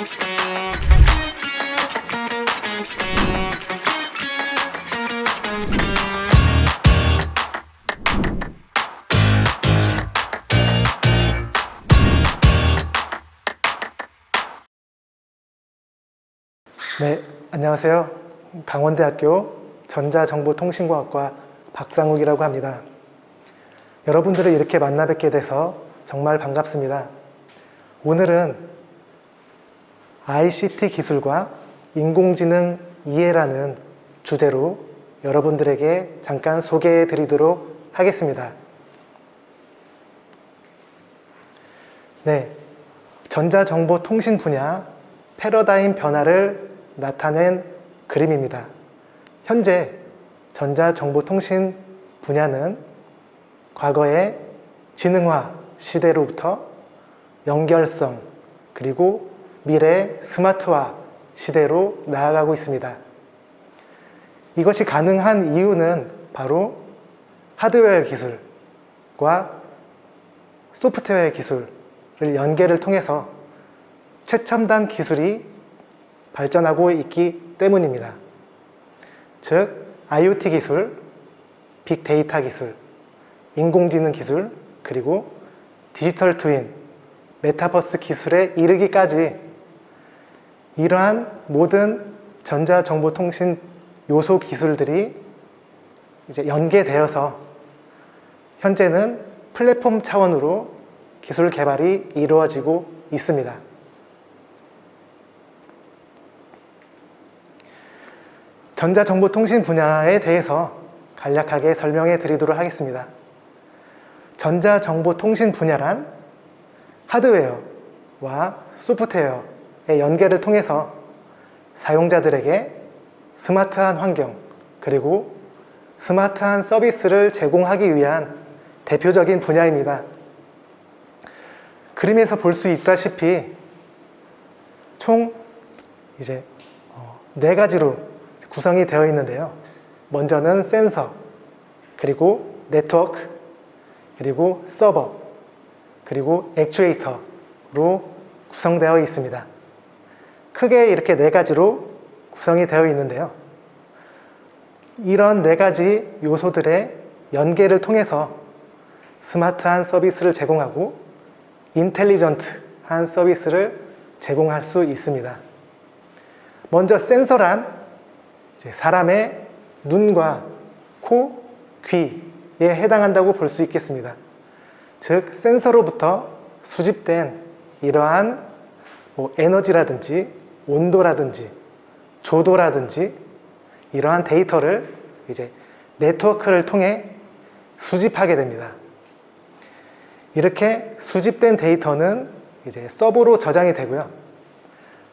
네, 안녕하세요. 강원대학교 전자정보통신공학과 박상욱이라고 합니다. 여러분들을 이렇게 만나 뵙게 돼서 정말 반갑습니다. 오늘은 ICT 기술과 인공지능 이해라는 주제로 여러분들에게 잠깐 소개해 드리도록 하겠습니다. 네, 전자정보통신 분야 패러다임 변화를 나타낸 그림입니다. 현재 전자정보통신 분야는 과거의 지능화 시대로부터 연결성 그리고 미래 스마트화 시대로 나아가고 있습니다. 이것이 가능한 이유는 바로 하드웨어 기술과 소프트웨어 기술을 연계를 통해서 최첨단 기술이 발전하고 있기 때문입니다. 즉, IoT 기술, 빅데이터 기술, 인공지능 기술, 그리고 디지털 트윈, 메타버스 기술에 이르기까지 이러한 모든 전자정보통신 요소 기술들이 이제 연계되어서 현재는 플랫폼 차원으로 기술 개발이 이루어지고 있습니다. 전자정보통신 분야에 대해서 간략하게 설명해 드리도록 하겠습니다. 전자정보통신 분야란 하드웨어와 소프트웨어의 연계를 통해서 사용자들에게 스마트한 환경 그리고 스마트한 서비스를 제공하기 위한 대표적인 분야입니다. 그림에서 볼 수 있다시피 총 이제 어, 네 가지로 구성이 되어 있는데요. 먼저는 센서, 그리고 네트워크, 그리고 서버, 그리고 액추에이터로 구성되어 있습니다. 크게 이렇게 네 가지로 구성이 되어 있는데요. 이런 네 가지 요소들의 연계를 통해서 스마트한 서비스를 제공하고 인텔리전트한 서비스를 제공할 수 있습니다. 먼저 센서란 사람의 눈과 코, 귀에 해당한다고 볼 수 있겠습니다. 즉, 센서로부터 수집된 이러한 뭐 에너지라든지 온도라든지 조도라든지 이러한 데이터를 이제 네트워크를 통해 수집하게 됩니다. 이렇게 수집된 데이터는 이제 서버로 저장이 되고요.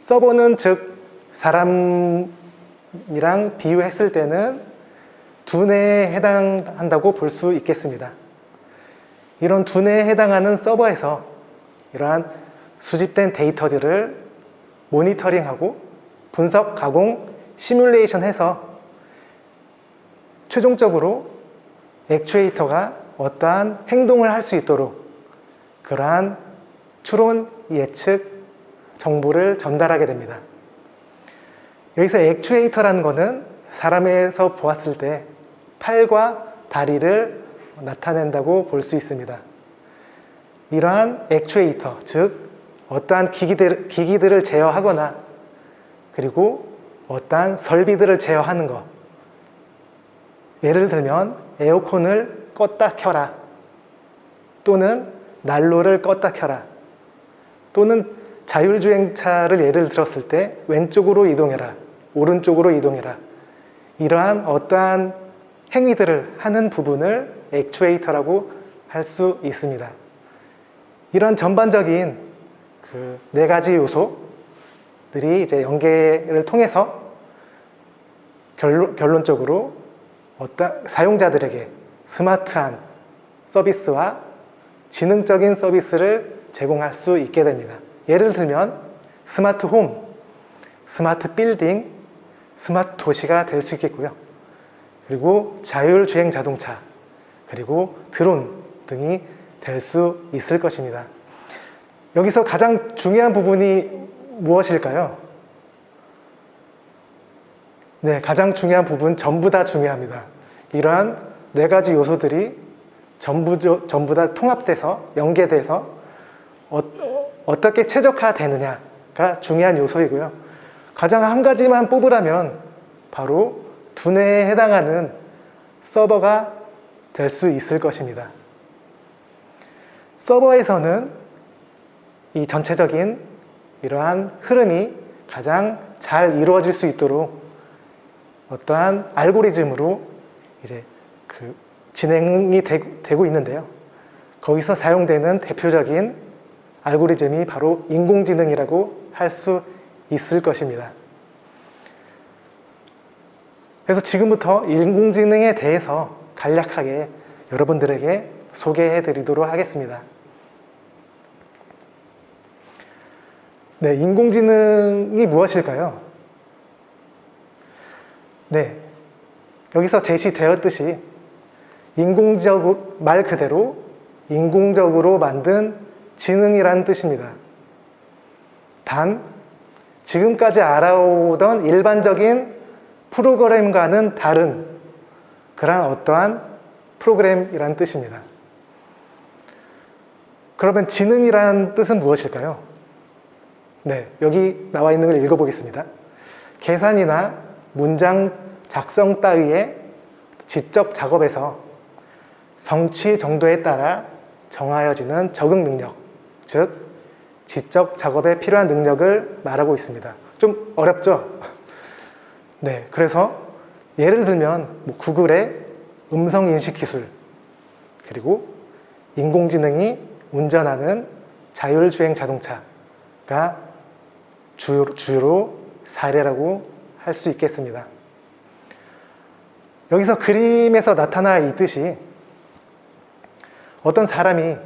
서버는 즉 사람이랑 비유했을 때는 두뇌에 해당한다고 볼 수 있겠습니다. 이런 두뇌에 해당하는 서버에서 이러한 수집된 데이터들을 모니터링하고 분석, 가공, 시뮬레이션 해서 최종적으로 액추에이터가 어떠한 행동을 할 수 있도록 그러한 추론, 예측, 정보를 전달하게 됩니다. 여기서 액추에이터라는 것은 사람에서 보았을 때 팔과 다리를 나타낸다고 볼 수 있습니다. 이러한 액추에이터, 즉 어떠한 기기들, 기기들을 제어하거나 그리고 어떠한 설비들을 제어하는 것. 예를 들면 에어컨을 껐다 켜라 또는 난로를 껐다 켜라 또는 자율주행차를 예를 들었을 때 왼쪽으로 이동해라 오른쪽으로 이동해라 이러한 어떠한 행위들을 하는 부분을 액추에이터라고 할 수 있습니다. 이런 전반적인 그 네 가지 요소들이 이제 연계를 통해서 결론, 결론적으로 어떤 사용자들에게 스마트한 서비스와 지능적인 서비스를 제공할 수 있게 됩니다. 예를 들면 스마트 홈, 스마트 빌딩, 스마트 도시가 될 수 있겠고요. 그리고 자율주행 자동차, 그리고 드론 등이 될 수 있을 것입니다. 여기서 가장 중요한 부분이 무엇일까요? 네, 가장 중요한 부분 전부 다 중요합니다. 이러한 네 가지 요소들이 전부, 전부 다 통합돼서 연계돼서 어, 떻게 최적화되느냐가 중요한 요소이고요. 가장 한 가지만 뽑으라면 바로 두뇌에 해당하는 서버가 될 수 있을 것입니다. 서버에서는 이 전체적인 이러한 흐름이 가장 잘 이루어질 수 있도록 어떠한 알고리즘으로 이제 그 진행이 되, 고 있는데요. 거기서 사용되는 대표적인 알고리즘이 바로 인공지능이라고 할 수 있을 것입니다. 그래서 지금부터 인공지능에 대해서 간략하게 여러분들에게 소개해 드리도록 하겠습니다. 네, 인공지능이 무엇일까요? 네, 여기서 제시되었듯이 인공적으로, 말 그대로 인공적으로 만든 지능이라는 뜻입니다. 단, 지금까지 알아오던 일반적인 프로그램과는 다른 그러한 어떠한 프로그램이라는 뜻입니다. 그러면 지능이라는 뜻은 무엇일까요? 네, 여기 나와 있는 걸 읽어보겠습니다. 계산이나 문장 작성 따위의 지적 작업에서 성취 정도에 따라 정하여지는 적응 능력, 즉 지적 작업에 필요한 능력을 말하고 있습니다. 좀 어렵죠? 네, 그래서 예를 들면 뭐 구글의 음성 인식 기술 그리고 인공지능이 운전하는 자율주행 자동차가 주요, 주로 사례라고 할 수 있겠습니다. 여기서 그림에서 나타나 있듯이 어떤 사람이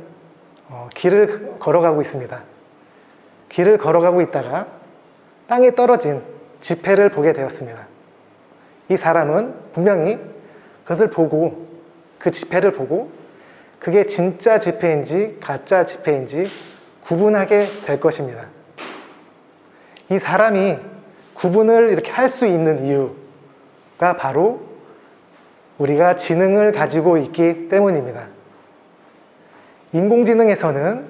어, 길을 걸어가고 있습니다. 길을 걸어가고 있다가 땅에 떨어진 지폐를 보게 되었습니다. 이 사람은 분명히 그것을 보고 그 지폐를 보고 그게 진짜 지폐인지 가짜 지폐인지 구분하게 될 것입니다. 이 사람이 구분을 이렇게 할 수 있는 이유가 바로 우리가 지능을 가지고 있기 때문입니다. 인공지능에서는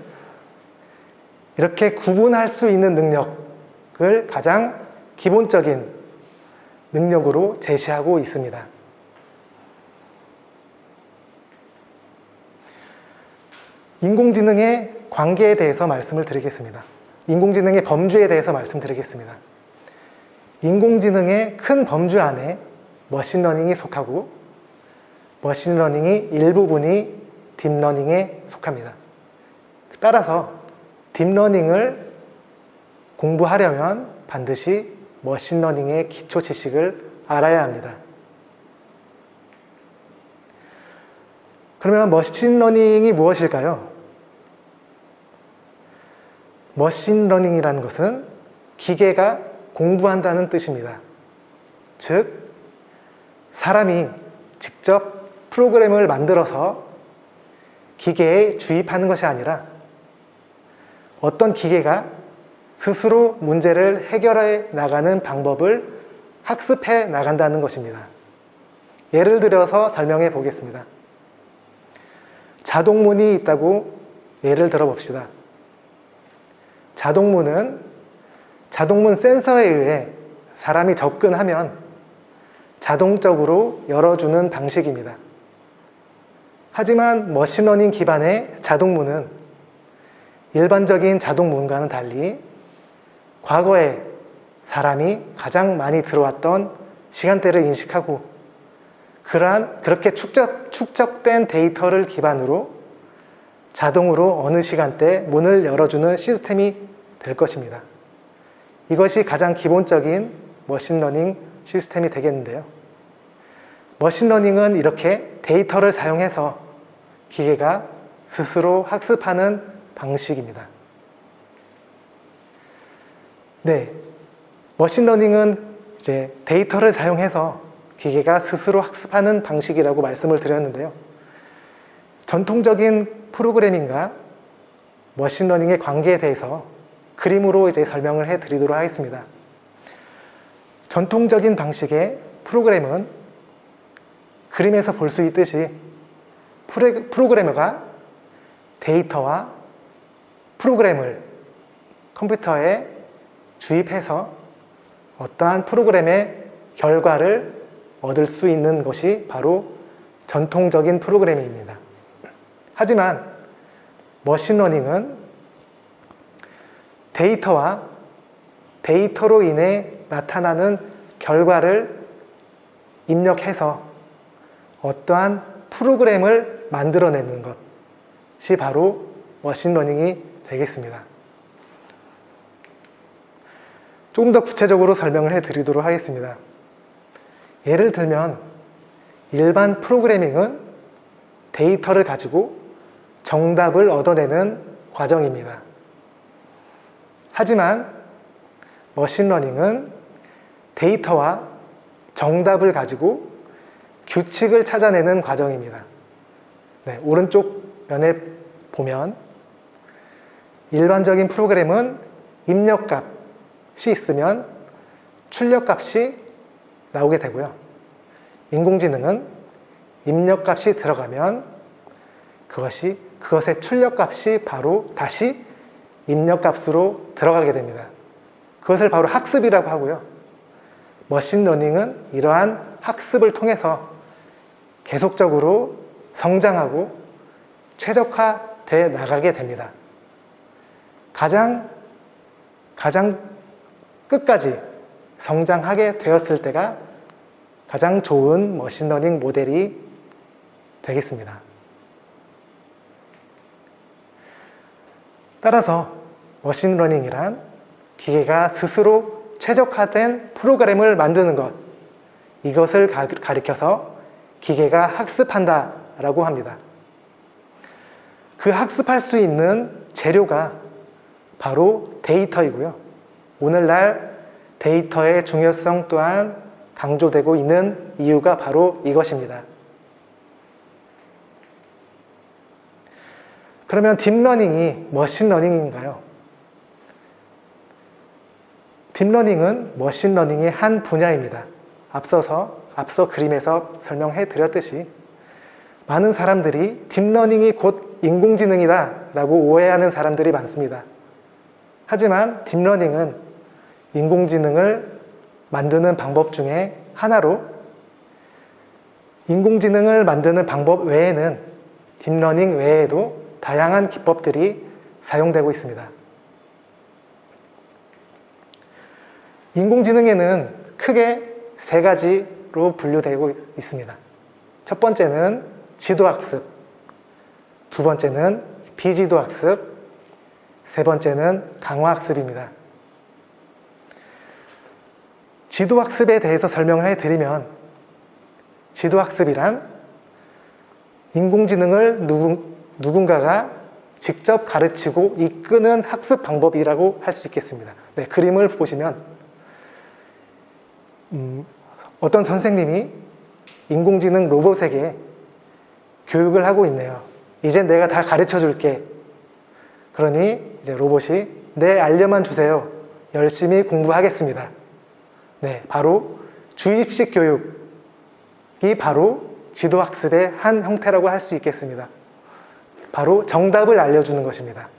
이렇게 구분할 수 있는 능력을 가장 기본적인 능력으로 제시하고 있습니다. 인공지능의 관계에 대해서 말씀을 드리겠습니다. 인공지능의 범주에 대해서 말씀드리겠습니다. 인공지능의 큰 범주 안에 머신러닝이 속하고 머신러닝이 일부분이 딥러닝에 속합니다. 따라서 딥러닝을 공부하려면 반드시 머신러닝의 기초 지식을 알아야 합니다. 그러면 머신러닝이 무엇일까요? 머신러닝이라는 것은 기계가 공부한다는 뜻입니다. 즉, 사람이 직접 프로그램을 만들어서 기계에 주입하는 것이 아니라 어떤 기계가 스스로 문제를 해결해 나가는 방법을 학습해 나간다는 것입니다. 예를 들어서 설명해 보겠습니다. 자동문이 있다고 예를 들어 봅시다. 자동문은 자동문 센서에 의해 사람이 접근하면 자동적으로 열어주는 방식입니다. 하지만 머신러닝 기반의 자동문은 일반적인 자동문과는 달리 과거에 사람이 가장 많이 들어왔던 시간대를 인식하고 그러한 그렇게 축적, 축적된 데이터를 기반으로 자동으로 어느 시간대 문을 열어주는 시스템이 될 것입니다. 이것이 가장 기본적인 머신러닝 시스템이 되겠는데요. 머신러닝은 이렇게 데이터를 사용해서 기계가 스스로 학습하는 방식입니다. 네. 머신러닝은 이제 데이터를 사용해서 기계가 스스로 학습하는 방식이라고 말씀을 드렸는데요. 전통적인 프로그래밍과 머신러닝의 관계에 대해서 그림으로 이제 설명을 해 드리도록 하겠습니다. 전통적인 방식의 프로그램은 그림에서 볼 수 있듯이 프로그래머가 데이터와 프로그램을 컴퓨터에 주입해서 어떠한 프로그램의 결과를 얻을 수 있는 것이 바로 전통적인 프로그래밍입니다. 하지만 머신러닝은 데이터와 데이터로 인해 나타나는 결과를 입력해서 어떠한 프로그램을 만들어내는 것이 바로 머신러닝이 되겠습니다. 조금 더 구체적으로 설명을 해 드리도록 하겠습니다. 예를 들면 일반 프로그래밍은 데이터를 가지고 정답을 얻어내는 과정입니다. 하지만 머신러닝은 데이터와 정답을 가지고 규칙을 찾아내는 과정입니다. 네, 오른쪽 면에 보면 일반적인 프로그램은 입력값이 있으면 출력값이 나오게 되고요. 인공지능은 입력값이 들어가면 그것이 그것의 출력값이 바로 다시 입력값으로 들어가게 됩니다. 그것을 바로 학습이라고 하고요. 머신러닝은 이러한 학습을 통해서 계속적으로 성장하고 최적화돼 나가게 됩니다. 가장 가장 끝까지 성장하게 되었을 때가 가장 좋은 머신러닝 모델이 되겠습니다. 따라서 머신러닝이란 기계가 스스로 최적화된 프로그램을 만드는 것, 이것을 가- 가리켜서 기계가 학습한다 라고 합니다. 그 학습할 수 있는 재료가 바로 데이터이고요. 오늘날 데이터의 중요성 또한 강조되고 있는 이유가 바로 이것입니다. 그러면 딥러닝이 머신러닝인가요? 딥러닝은 머신러닝의 한 분야입니다. 앞서서 앞서 그림에서 설명해 드렸듯이 많은 사람들이 딥러닝이 곧 인공지능이다 라고 오해하는 사람들이 많습니다. 하지만 딥러닝은 인공지능을 만드는 방법 중에 하나로 인공지능을 만드는 방법 외에는 딥러닝 외에도 다양한 기법들이 사용되고 있습니다. 인공지능에는 크게 세 가지로 분류되고 있습니다. 첫 번째는 지도학습, 두 번째는 비지도학습, 세 번째는 강화학습입니다. 지도학습에 대해서 설명을 해드리면 지도학습이란 인공지능을 누군, 누군가가 직접 가르치고 이끄는 학습 방법이라고 할 수 있겠습니다. 네, 그림을 보시면 음, 어떤 선생님이 인공지능 로봇에게 교육을 하고 있네요. 이제 내가 다 가르쳐 줄게. 그러니 이제 로봇이 네, 알려만 주세요. 열심히 공부하겠습니다. 네, 바로 주입식 교육이 바로 지도학습의 한 형태라고 할 수 있겠습니다. 바로 정답을 알려주는 것입니다.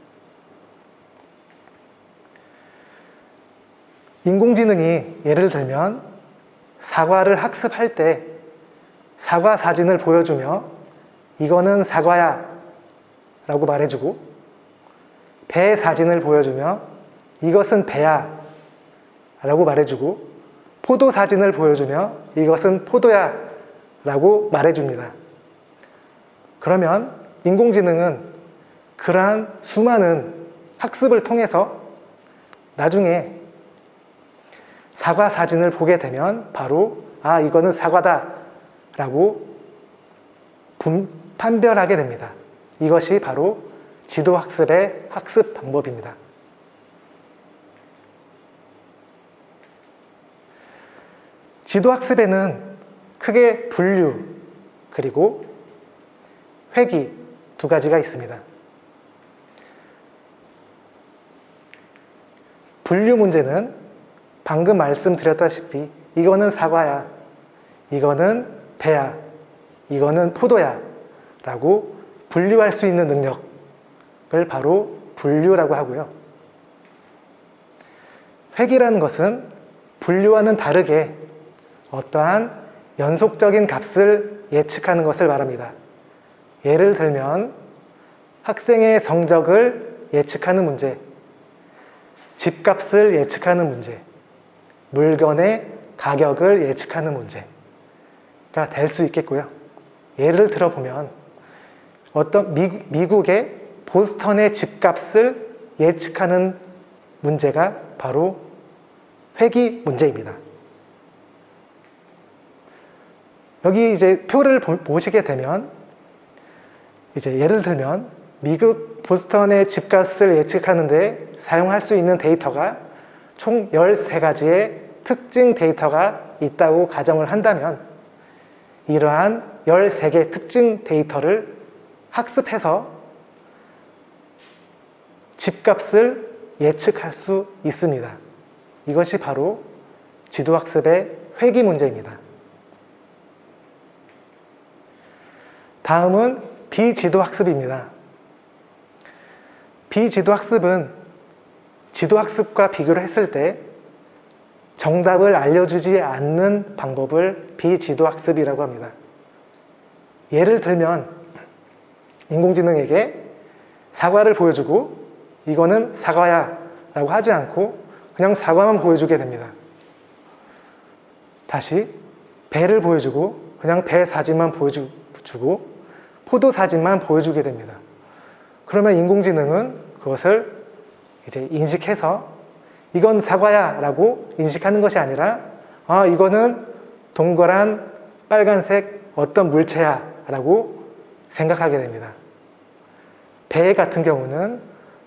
인공지능이 예를 들면 사과를 학습할 때 사과 사진을 보여주며 이거는 사과야 라고 말해주고 배 사진을 보여주며 이것은 배야 라고 말해주고 포도 사진을 보여주며 이것은 포도야 라고 말해줍니다. 그러면 인공지능은 그러한 수많은 학습을 통해서 나중에 사과 사진을 보게 되면 바로 아 이거는 사과다 라고 분, 판별하게 됩니다. 이것이 바로 지도학습의 학습 방법입니다. 지도학습에는 크게 분류 그리고 회귀 두 가지가 있습니다. 분류 문제는 방금 말씀드렸다시피 이거는 사과야, 이거는 배야, 이거는 포도야 라고 분류할 수 있는 능력을 바로 분류라고 하고요. 획이라는 것은 분류와는 다르게 어떠한 연속적인 값을 예측하는 것을 말합니다. 예를 들면 학생의 성적을 예측하는 문제, 집값을 예측하는 문제, 물건의 가격을 예측하는 문제가 될 수 있겠고요. 예를 들어보면 어떤 미, 미국의 보스턴의 집값을 예측하는 문제가 바로 회기 문제입니다. 여기 이제 표를 보- 보시게 되면 이제 예를 들면 미국 보스턴의 집값을 예측하는데 사용할 수 있는 데이터가 총 13가지의 특징 데이터가 있다고 가정을 한다면 이러한 13개 특징 데이터를 학습해서 집값을 예측할 수 있습니다. 이것이 바로 지도학습의 회기 문제입니다. 다음은 비지도학습입니다. 비지도학습은 지도학습과 비교를 했을 때 정답을 알려주지 않는 방법을 비지도학습이라고 합니다. 예를 들면 인공지능에게 사과를 보여주고 이거는 사과야 라고 하지 않고 그냥 사과만 보여주게 됩니다. 다시 배를 보여주고 그냥 배 사진만 보여주고 포도 사진만 보여주게 됩니다. 그러면 인공지능은 그것을 이제 인식해서 이건 사과야 라고 인식하는 것이 아니라 아, 이거는 동그란 빨간색 어떤 물체야 라고 생각하게 됩니다. 배 같은 경우는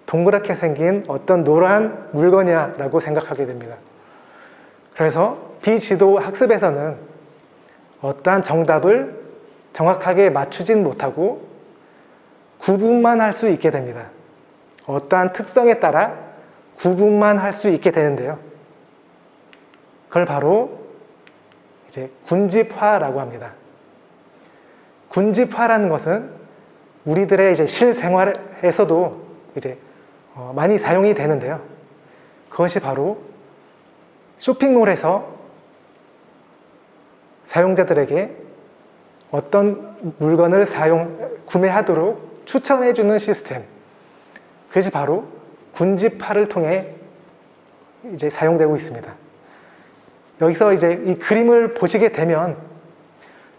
동그랗게 생긴 어떤 노란 물건이야 라고 생각하게 됩니다. 그래서 비지도 학습에서는 어떠한 정답을 정확하게 맞추진 못하고 구분만 할 수 있게 됩니다. 어떠한 특성에 따라 구분만 할 수 있게 되는데요. 그걸 바로 이제 군집화라고 합니다. 군집화라는 것은 우리들의 이제 실생활에서도 이제 어, 많이 사용이 되는데요. 그것이 바로 쇼핑몰에서 사용자들에게 어떤 물건을 사용, 구매하도록 추천해주는 시스템. 그것이 바로 군집화를 통해 이제 사용되고 있습니다. 여기서 이제 이 그림을 보시게 되면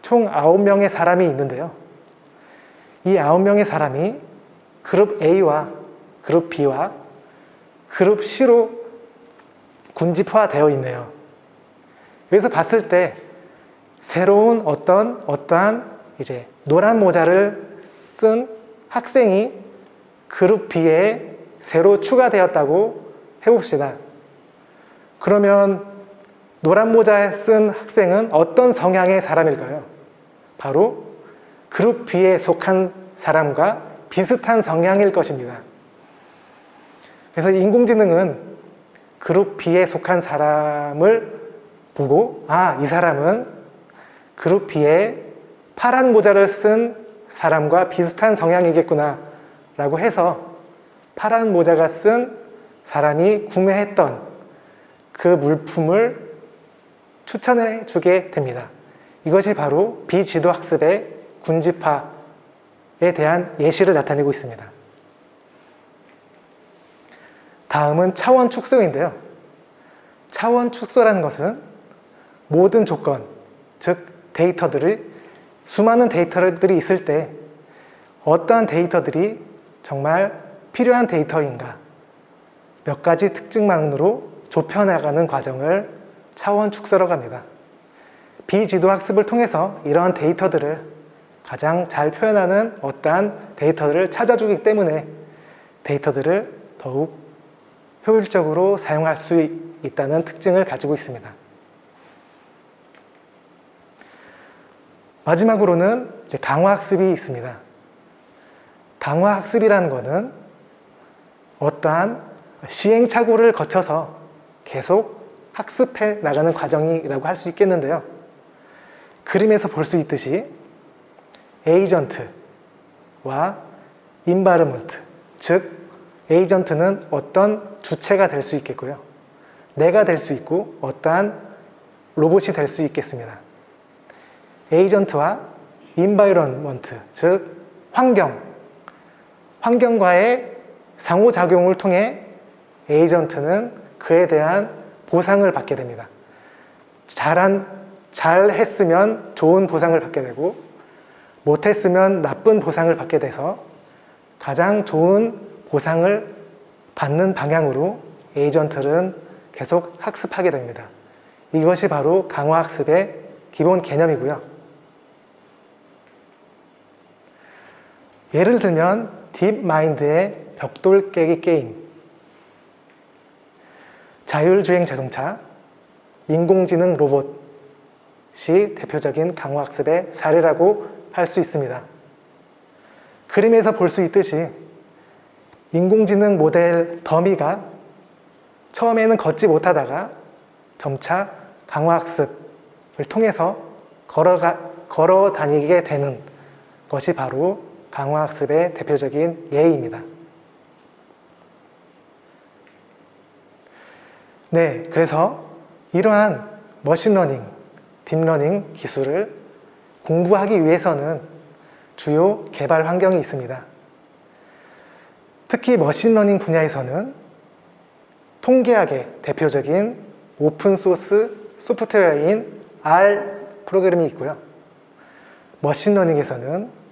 총 9명의 사람이 있는데요. 이 9명의 사람이 그룹 A와 그룹 B와 그룹 C로 군집화되어 있네요. 여기서 봤을 때 새로운 어떤 어떠한 이제 노란 모자를 쓴 학생이 그룹 B에 새로 추가되었다고 해봅시다. 그러면 노란 모자 쓴 학생은 어떤 성향의 사람일까요? 바로 그룹 B에 속한 사람과 비슷한 성향일 것입니다. 그래서 인공지능은 그룹 B에 속한 사람을 보고 아, 이 사람은 그룹 B에 파란 모자를 쓴 사람과 비슷한 성향이겠구나 라고 해서 파란 모자가 쓴 사람이 구매했던 그 물품을 추천해 주게 됩니다. 이것이 바로 비지도 학습의 군집화에 대한 예시를 나타내고 있습니다. 다음은 차원 축소인데요. 차원 축소라는 것은 모든 조건, 즉 데이터들을 수많은 데이터들이 있을 때 어떠한 데이터들이 정말 필요한 데이터인가 몇 가지 특징만으로 좁혀나가는 과정을 차원 축소라고 합니다. 비지도 학습을 통해서 이러한 데이터들을 가장 잘 표현하는 어떠한 데이터들을 찾아주기 때문에 데이터들을 더욱 효율적으로 사용할 수 있다는 특징을 가지고 있습니다. 마지막으로는 이제 강화학습이 있습니다. 강화학습이라는 것은 어떠한 시행착오를 거쳐서 계속 학습해 나가는 과정이라고 할 수 있겠는데요. 그림에서 볼 수 있듯이 에이전트와 인바르먼트, 즉 에이전트는 어떤 주체가 될 수 있겠고요. 내가 될 수 있고 어떠한 로봇이 될 수 있겠습니다. 에이전트와 인바이런먼트, 즉 환경, 환경과의 상호작용을 통해 에이전트는 그에 대한 보상을 받게 됩니다. 잘한, 잘 했으면 좋은 보상을 받게 되고, 못했으면 나쁜 보상을 받게 돼서 가장 좋은 보상을 받는 방향으로 에이전트는 계속 학습하게 됩니다. 이것이 바로 강화학습의 기본 개념이고요. 예를 들면 딥마인드의 벽돌 깨기 게임, 자율주행 자동차, 인공지능 로봇이 대표적인 강화학습의 사례라고 할 수 있습니다. 그림에서 볼 수 있듯이 인공지능 모델 더미가 처음에는 걷지 못하다가 점차 강화학습을 통해서 걸어가, 걸어 다니게 되는 것이 바로 강화학습의 대표적인 예입니다. 네, 그래서 이러한 머신러닝, 딥러닝 기술을 공부하기 위해서는 주요 개발 환경이 있습니다. 특히 머신러닝 분야에서는 통계학의 대표적인 오픈소스 소프트웨어인 R 프로그램이 있고요. 머신러닝에서는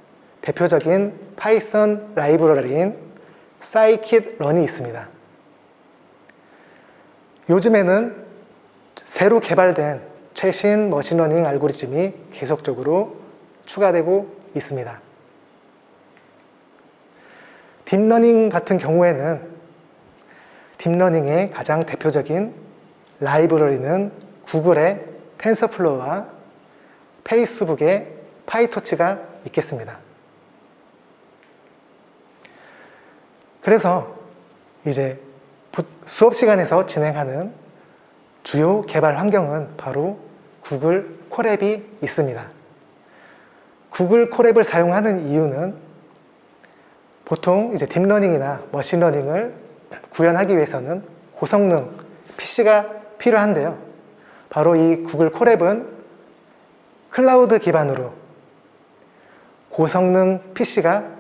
대표적인 파이썬 라이브러리인 사이킷런이 있습니다. 요즘에는 새로 개발된 최신 머신러닝 알고리즘이 계속적으로 추가되고 있습니다. 딥러닝 같은 경우에는 딥러닝의 가장 대표적인 라이브러리는 구글의 텐서플로우와 페이스북의 파이토치가 있겠습니다. 그래서 이제 수업 시간에서 진행하는 주요 개발 환경은 바로 구글 콜앱이 있습니다. 구글 콜앱을 사용하는 이유는 보통 이제 딥러닝이나 머신러닝을 구현하기 위해서는 고성능 PC가 필요한데요. 바로 이 구글 콜앱은 클라우드 기반으로 고성능 PC가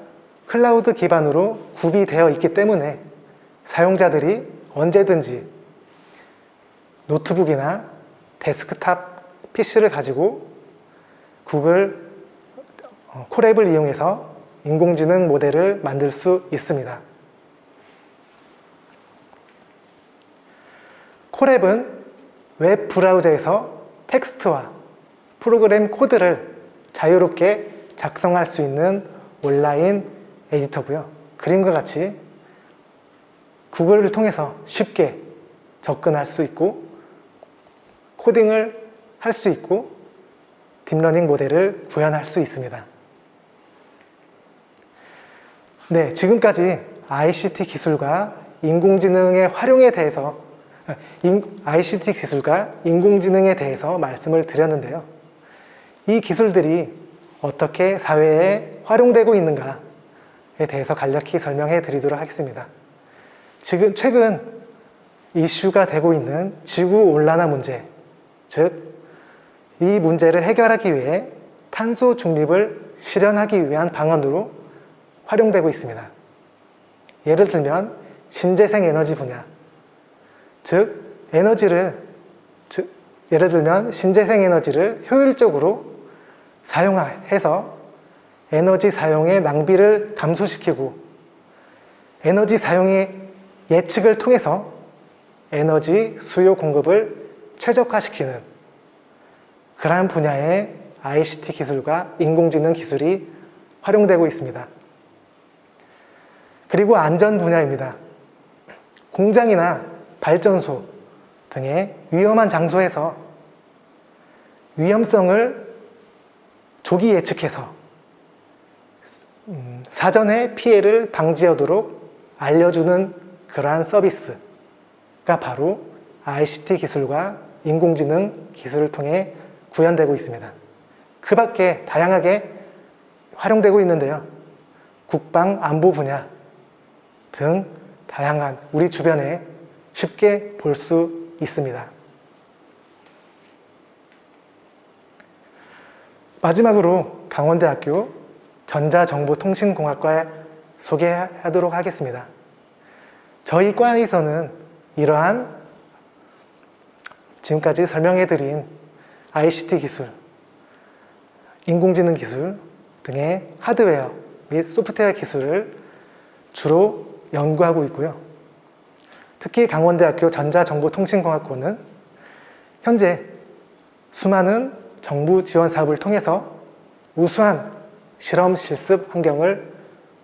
클라우드 기반으로 구비되어 있기 때문에 사용자들이 언제든지 노트북이나 데스크탑 PC를 가지고 구글 어, 콜앱을 이용해서 인공지능 모델을 만들 수 있습니다. 콜앱은 웹 브라우저에서 텍스트와 프로그램 코드를 자유롭게 작성할 수 있는 온라인 에디터고요. 그림과 같이 구글을 통해서 쉽게 접근할 수 있고 코딩을 할 수 있고 딥러닝 모델을 구현할 수 있습니다. 네, 지금까지 ICT 기술과 인공지능의 활용에 대해서 ICT 기술과 인공지능에 대해서 말씀을 드렸는데요. 이 기술들이 어떻게 사회에 활용되고 있는가에 대해서 간략히 설명해 드리도록 하겠습니다. 지금 최근 이슈가 되고 있는 지구 온난화 문제, 즉, 이 문제를 해결하기 위해 탄소 중립을 실현하기 위한 방안으로 활용되고 있습니다. 예를 들면 신재생 에너지 분야, 즉 에너지를 즉 예를 들면 신재생 에너지를 효율적으로 사용해서 에너지 사용의 낭비를 감소시키고 에너지 사용의 예측을 통해서 에너지 수요 공급을 최적화시키는 그러한 분야의 ICT 기술과 인공지능 기술이 활용되고 있습니다. 그리고 안전 분야입니다. 공장이나 발전소 등의 위험한 장소에서 위험성을 조기 예측해서 음, 사전에 피해를 방지하도록 알려주는 그러한 서비스가 바로 ICT 기술과 인공지능 기술을 통해 구현되고 있습니다. 그 밖에 다양하게 활용되고 있는데요. 국방 안보 분야 등 다양한 우리 주변에 쉽게 볼 수 있습니다. 마지막으로 강원대학교 전자정보통신공학과 소개하도록 하겠습니다. 저희 과에서는 이러한 지금까지 설명해드린 ICT 기술, 인공지능 기술 등의 하드웨어 및 소프트웨어 기술을 주로 연구하고 있고요. 특히 강원대학교 전자정보통신공학과는 현재 수많은 정부 지원 사업을 통해서 우수한 실험 실습 환경을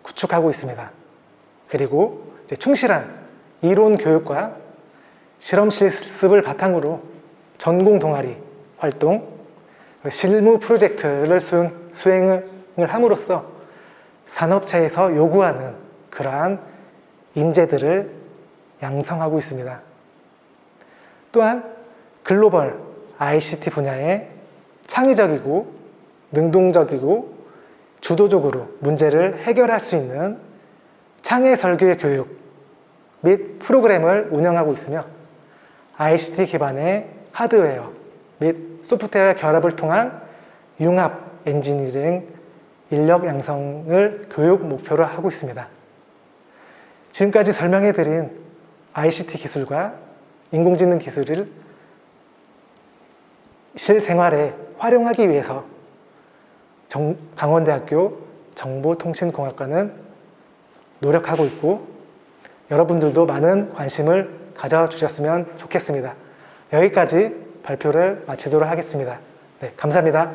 구축하고 있습니다. 그리고 충실한 이론 교육과 실험 실습을 바탕으로 전공 동아리 활동, 실무 프로젝트를 수행, 수행 을 함으로써 산업체에서 요구하는 그러한 인재들을 양성하고 있습니다. 또한 글로벌 ICT 분야에 창의적이고 능동적이고 주도적으로 문제를 해결할 수 있는 창의 설계 교육 및 프로그램을 운영하고 있으며 ICT 기반의 하드웨어 및 소프트웨어 결합을 통한 융합 엔지니어링 인력 양성을 교육 목표로 하고 있습니다. 지금까지 설명해 드린 ICT 기술과 인공지능 기술을 실생활에 활용하기 위해서 정- 강원대학교 정보통신공학과는 노력하고 있고 여러분들도 많은 관심을 가져주셨으면 좋겠습니다. 여기까지 발표를 마치도록 하겠습니다. 네, 감사합니다.